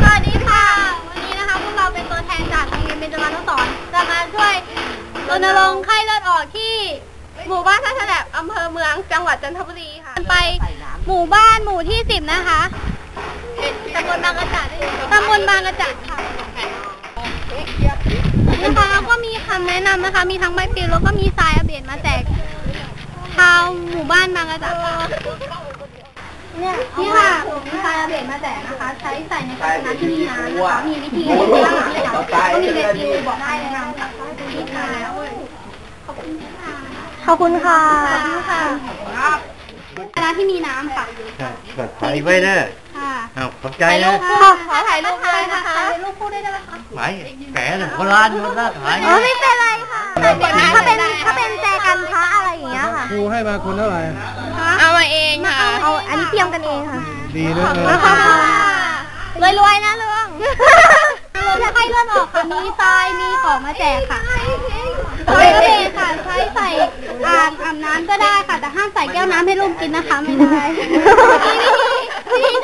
สวัสดีค่ะ วันนี้นะคะพวกเราเป็นตัวแทนจากโรงเรียนเบญจมานุสรณ์จะมาช่วยรณรงค์ไข้เลือดออกที่ หมู่บ้านท่าฉลับอำเภอเมืองจังหวัดจันทบุรีค่ะ ไปหมู่บ้านหมู่ที่สิบนะคะ ตำบลบางกระจัดตำบลบางกระจัดค่ะนะคะแล้วก็มีคำแนะนำนะคะ มีทั้งใบปลิวแล้วก็มีทรายอาเบดมาแจกชาวหมู่บ้านบางกระจัดค่ะเนี่ยนี่ค่ะมีไฟระเบิดมาแจกนะคะ ใช้ใส่ในภาชนะที่มีน้ำนะคะมีวิธีการล้างเลยค่ะก็มีเด็กดีบอกได้แนะนำค่ะวิธีการขอบคุณค่ะขอบคุณค่ะขอบคุณค่ะภาชนะที่มีน้ำค่ะก็ถ่ายไว้เด้อ ค่ะเอาขอบใจถ่ายรูนะปค่ะขอถ่ายรูปด้วยนะคะถ่ายรูปคู่ได้ไหมคะหมายแก่เลยโบราณมันน่าถ่ายอ๋อไม่เป็นไรค่ะถ้าเป็นถ้าเป็นแจกันพระอะไรอย่างเงี้ยค่ะ ครูให้มาคนเท่าไหร่ เอามาเองค่ะ เอาอันนี้เตรียมกันเองค่ะ ดีนะเอขอบอคุณค่ะรวยๆนะลุงจะให้เลื่อนออกค่ะ มีทราย มีของมาแจกค่ะทรายก็เป็นค่ะ ใช้ใส่อ่างอาบน้ำก็ได้ค่ะ แต่ห้ามใส่แก้วน้ำให้ลูกกินนะคะ ไม่ได้ วิธีใช้